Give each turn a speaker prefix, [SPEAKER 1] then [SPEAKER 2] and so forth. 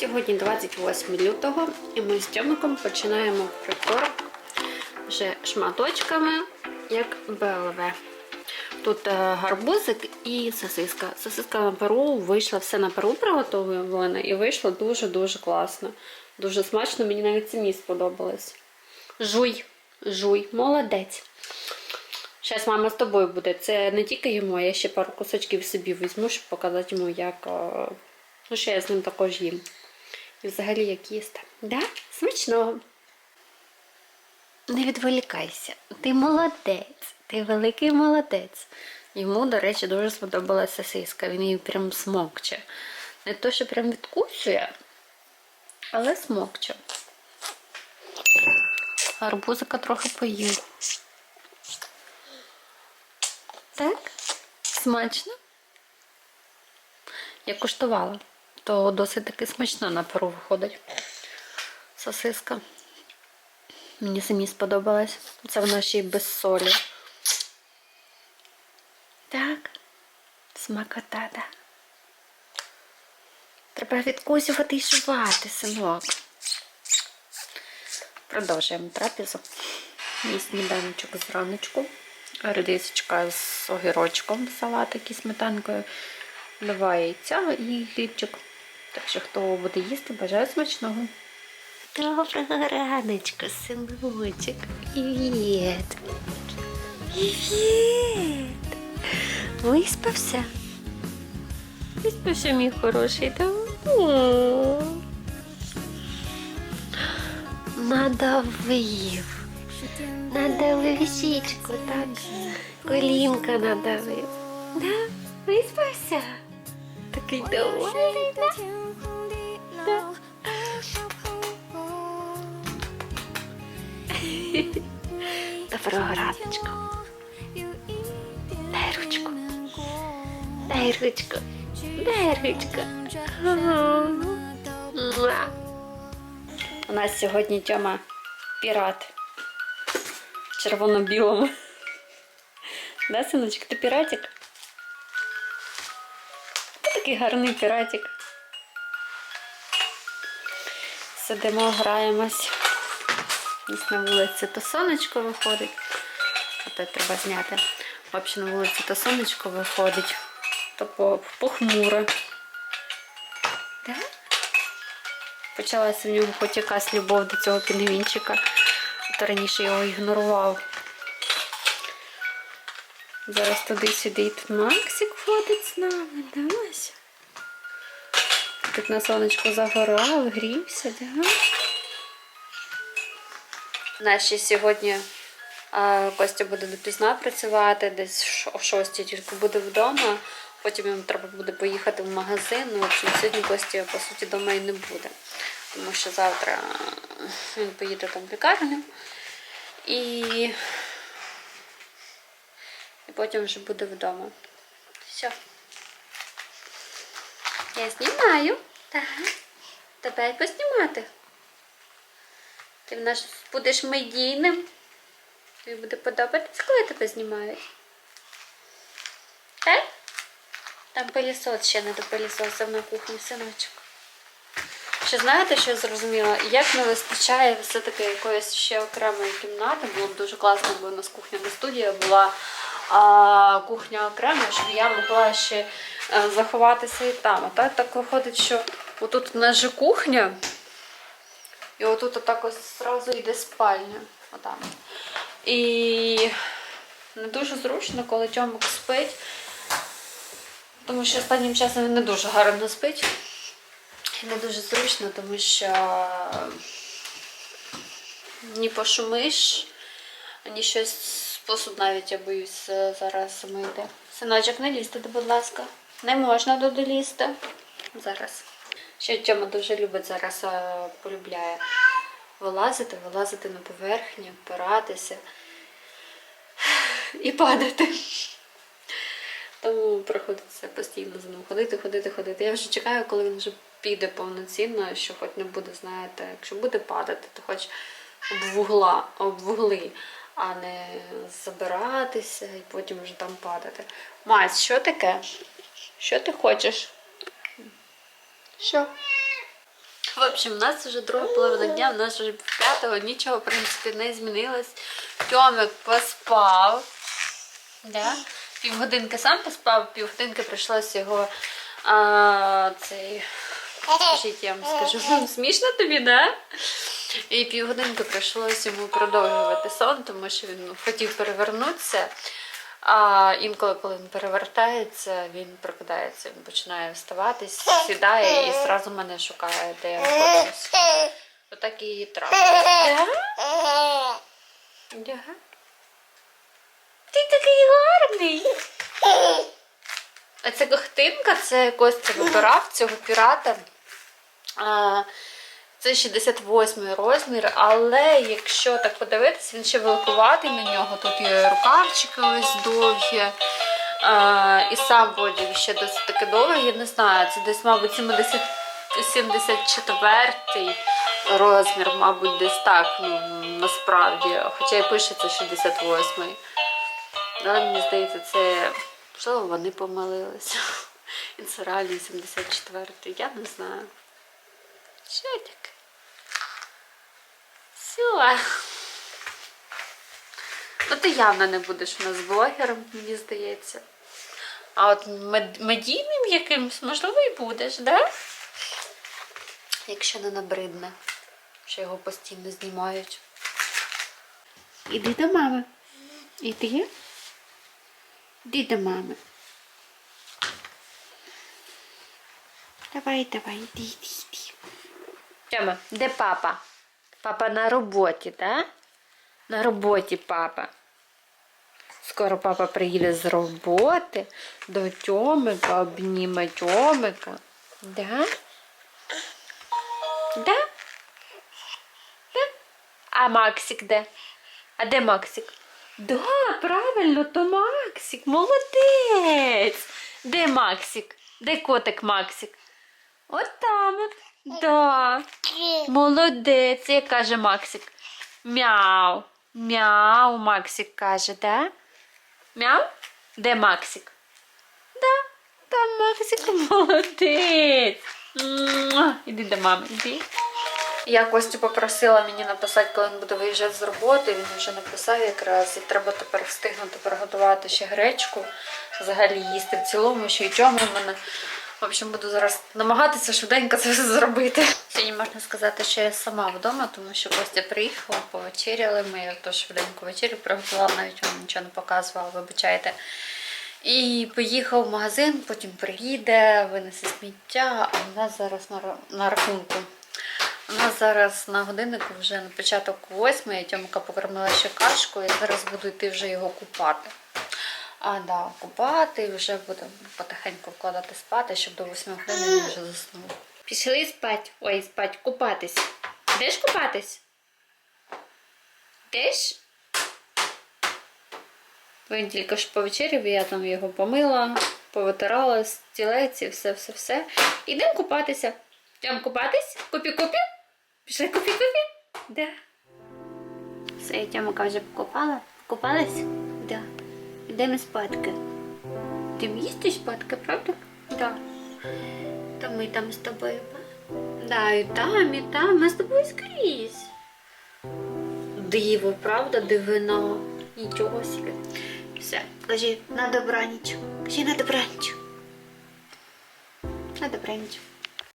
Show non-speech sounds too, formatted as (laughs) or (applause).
[SPEAKER 1] Сьогодні 28 лютого і ми з Тьомиком починаємо прибор вже шматочками, як БЛВ. Тут е, гарбузик і сосиска. Сосиска на пару вийшла, все на пару приготовлено і вийшло дуже-дуже класно. Дуже смачно, мені навіть самі сподобалось. Жуй, жуй, молодець. Зараз мама з тобою буде. Це не тільки йому, я ще пару кусочків собі візьму, щоб показати йому, як. е, Ну, що я з ним також їм. І взагалі як їсти. Да? Смачного. Не відволікайся. Ти молодець. Ти великий молодець. Йому, до речі, дуже сподобалася сиска. Він її прям смокче. Не то, що прям відкусує, але смокче. Гарбузика трохи поїв. Так? Смачно? Я куштувала, то досить таки смачно на пару виходить. Сосиска. Мені самі сподобалась. Це вона ще й без солі. Так, смакота, да. Треба відкусювати і жувати, синок. Продовжуємо трапезу. Мій сніданочок зраночку. Редисочка з огірочком, салатик і сметанкою. Два яйця і хлібчик. Так що, хто буде їсти, бажаю смачного. Доброго раночку, синочок. Привіт. Привіт. Виспався? Виспався, мій хороший, так? О. Надавив. Надавив щічку, так? Колінка надавив. Да? Виспався? Такий? Да. Доброго раночку. Дай ручку. Дай ручку. Дай ручку. У нас сьогодні Тьома пірат. В червоно-білому. Да, синочок, ти піратик? Такий гарний піратик. Сидимо, граємось. Нас на вулиці то сонечко виходить. Опять треба зняти. Взагалі на вулиці то сонечко виходить, то по- похмуро. Да? Почалася в нього хоч якась любов до цього пінгвінчика. То раніше його ігнорував. Зараз туди-сюди Максик ходить з нами, да, Мася? Тут на сонечку загорав, грівся, да? Ще сьогодні а, Костя буде допізна працювати, десь о 6 тільки буде вдома. Потім йому треба буде поїхати в магазин. Ну, общем, сьогодні Костя, по суті, вдома і не буде. Тому що завтра він поїде там в лікарню. І, і потім вже буде вдома. Все. Я знімаю. Так. Тебе поснімати. Ти в нас будеш медійним. Тобі буде подобатися, коли тебе знімають. Так? Там пилісос ще не допилісосив на кухні, синочок. Ще знаєте, що я зрозуміла? Як не вистачає все-таки якоїсь ще окремої кімнати. Було б дуже класно, бо у нас кухня не студія була, а кухня окрема, щоб я могла ще е, заховатися і там. А так так виходить, що отут у нас же кухня, і отут отак ось зразу йде спальня. Отам. І не дуже зручно, коли Тьомик спить, тому що останнім часом він не дуже гарно спить. І не дуже зручно, тому що ні пошумиш, ні щось посуд навіть я боюсь е, зараз мити. Синочок, не лізьте, будь ласка. Не можна туди лізти. Зараз. Ще Тьома дуже любить зараз, е, полюбляє вилазити, вилазити на поверхню, опиратися і падати. Тому приходиться постійно за ним ходити, ходити, ходити. Я вже чекаю, коли він вже піде повноцінно, що хоч не буде, знаєте, якщо буде падати, то хоч об вугла, об вугли, а не забиратися і потім вже там падати. Мась, що таке? Що ти хочеш? Що? В общем, у нас вже друга половина дня, у нас вже п'ятого, нічого, в принципі, не змінилось. Тьомик поспав. Да? Півгодинки сам поспав, півгодинки прийшлося його а, цей. Скажіть, я вам скажу, (laughs) смішно тобі, да? І півгодинки прийшлося йому продовжувати сон, тому що він ну, хотів перевернутися. А інколи, коли він перевертається, він прокидається, він починає вставатись, сідає і зразу мене шукає, де я знаходжусь. Отак трапилось. Да? Ти такий гарний. А це кохтинка, це Костя вибирав цього пірата. Це 68 розмір, але якщо так подивитись, він ще великуватий на нього. Тут є рукавчики ось довгі. І сам бодік ще досить таки довгий, я не знаю, це десь, мабуть, 70, 74 розмір, мабуть, десь так, ну, насправді. Хоча і пишеться 68. Але мені здається, це можливо вони помилилися. І це реально 74-й, я не знаю. Що таке? Все. Ну ти явно не будеш у нас блогером, мені здається. А от мед- медійним якимсь, можливо, і будеш, да? Якщо не набридне, що його постійно знімають. Іди до мами. Іди. Іди до мами. Давай, давай, іди, іди, іди. Тьома, де папа? Папа на роботі, так? На роботі папа. Скоро папа приїде з роботи до Тьомика, обніме Тьомика. Да? Да? Да? А Максик де? А де Максик? Да, правильно, то Максик, молодець. Де Максик? Де котик Максик? От там. Да. Молодець, як каже Максик. Мяу. Мяу, Максик каже, да? Мяу? Де Максик? Да, там Максик (laughs) молодець. Іди до мами, іди. Я Костю попросила мені написати, коли він буде виїжджати з роботи. Він вже написав якраз, і треба тепер встигнути приготувати ще гречку, взагалі їсти в цілому, ще й чому в мене. В общем, буду зараз намагатися швиденько це все зробити. Сьогодні можна сказати, що я сама вдома, тому що Костя приїхала, повечеряли. Ми то швиденько вечерю приготувала, навіть вам нічого не показувала, вибачайте. І поїхав в магазин, потім приїде, винесе сміття, а в нас зараз на, на рахунку. У нас зараз на годиннику вже на початок восьмої, Тьомка покормила ще кашку, і зараз буду йти вже його купати. А, да, купати і вже буду потихеньку вкладати спати, щоб до 8 години він вже заснув. Пішли спать. Ой, спать, купатись. Йдеш купатись? Йдеш? Він тільки ж повечеряв, я там його помила, повитирала стілець і все-все-все. Ідемо купатися. Йдемо купатись? Купі-купі? Пішли купі-купі? Да. Все, Тьомика вже покупала. Купалась? Да. Йдемо спадки. Ти їсти спадки, правда? Да. То ми там з тобою. Да, і там, і там. Ми з тобою скрізь. Диво, правда, дивина. Нічого собі. Все, кажи на добраніч. Кажи на добраніч. На добраніч.